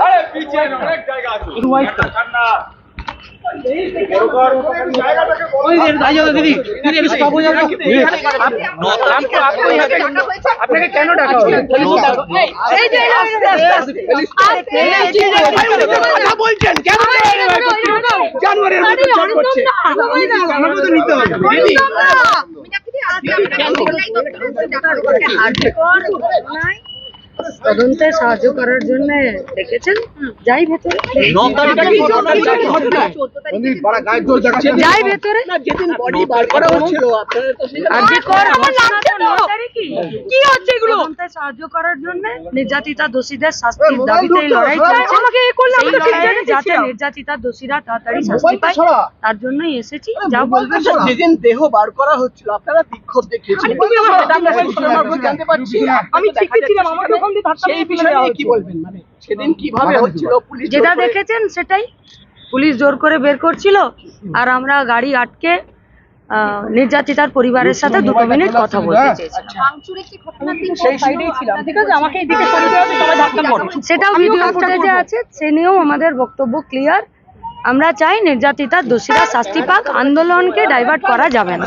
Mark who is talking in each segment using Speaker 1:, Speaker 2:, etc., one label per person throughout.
Speaker 1: আরে পিছিয়ে না, অনেক জায়গা আছে ঠান্ডা
Speaker 2: আপনাকে কেন ডাকা হলো
Speaker 3: এই যে আস্তে আস্তে আস্তে
Speaker 2: কথা বলছেন কেন জানুয়ারির মতো নিতে হবে দিদি
Speaker 3: তদন্তে সাহায্য করার জন্য ডেকেছেন যাই ভেতরে। যাই ভেতরে।
Speaker 2: যেদিন বডি বার করা হচ্ছিল আপনারা তো সেটা
Speaker 3: আর যে কর ঘটনা তো ন তারিখই। কি? হচ্ছে এগুলো? সাহায্য করার জন্য নির্যাতিতা দোষীদের শাস্তির দাবিতে লড়াই চলছে। যাতে নির্যাতিতা দোষীরা তাড়াতাড়ি শাস্তি পায় তার জন্যই এসেছি। যা বলবেন
Speaker 2: যেদিন দেহ বার করা হচ্ছিল আপনারা বিক্ষোভ দেখিয়েছেন আমি ঠিক ছিলাম আমার দোকান দিয়ে সেই বিষয়ে কি বলবেন? মানে সেদিন কীভাবে হচ্ছিল? পুলিশ
Speaker 3: যেটা দেখেছেন সেটাই। পুলিশ জোর করে বের করছিল আর আমরা গাড়ি আটকে আহ, নির্যাতিতার পরিবারের সাথে দুটো মিনিট কথা বলতে চেয়েছিলাম।
Speaker 2: সেই সাইডেই ছিলাম।
Speaker 3: সেটাও ভিডিও ফুটেজে আছে সে নিয়েও আমাদের বক্তব্য ক্লিয়ার আমরা চাই নির্যাতিতার দোষীরা শাস্তি পাক আন্দোলনকে ডাইভার্ট করা যাবে না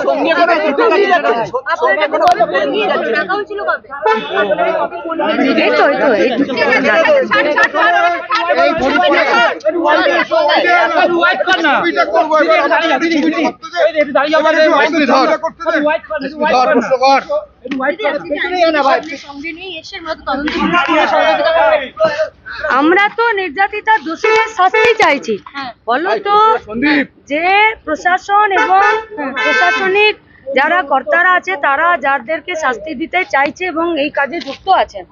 Speaker 3: আমরা তো নির্যাতিতার দোষীদের শাস্তি চাইছি। বলো তো যে প্রশাসন এবং প্রশাসনিক যারা কর্তারা আছে তারা যাদেরকে শাস্তি দিতে চাইছে এবং এই কাজে যুক্ত আছেন।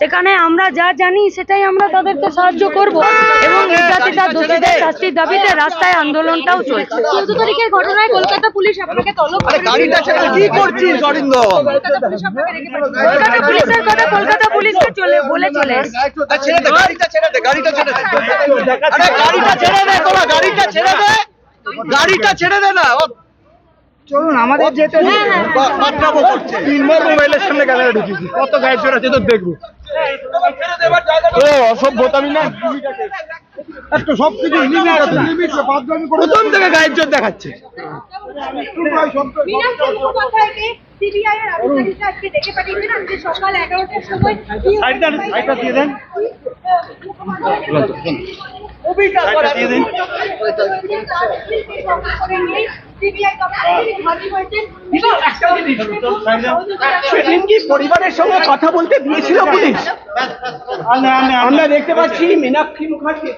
Speaker 3: সেখানে আমরা যা জানি সেটাই আমরা তাদেরকে সাহায্য করব। এবং নির্যাতিতা দোষীদের শাস্তির দাবিতে রাস্তায় আন্দোলনটাও চলছে। চৌদ্দ তারিখের ঘটনায় কলকাতা পুলিশ আপনাকে তলব
Speaker 2: কি করছিস
Speaker 3: কলকাতা পুলিশের কথা কলকাতা পুলিশকে চলে বলে চলে এসেছে।
Speaker 2: ছেড়ে দে গাড়িটা ছেড়ে দে গাড়িটা ছেড়ে দে। গাড়িটা ছেড়ে দে গাড়িটা ছেড়ে দে। গাড়িটা ছেড়ে দে না
Speaker 4: চলুন আমাদের যেতে তিনবার মোবাইলের সামনে ক্যামেরা ঢুকিয়েছি কত গায়ে চোর আছে তো দেখব ও অসভ্যতামি না একটা সব কিছু প্রথম থেকে গায়ের জোর দেখাচ্ছে
Speaker 5: সিবিআই এর আধিকারিকরা আজকে ডেকে পাঠিয়েছেন আজকে সকাল এগারোটার সময়
Speaker 4: সাইডটা সাইডটা দিয়ে দেন সাইডটা
Speaker 2: সেদিন কি পরিবারের সঙ্গে কথা বলতে দিয়েছিল পুলিশ। আমরা দেখতে পাচ্ছি মীনাক্ষী মুখার্জি।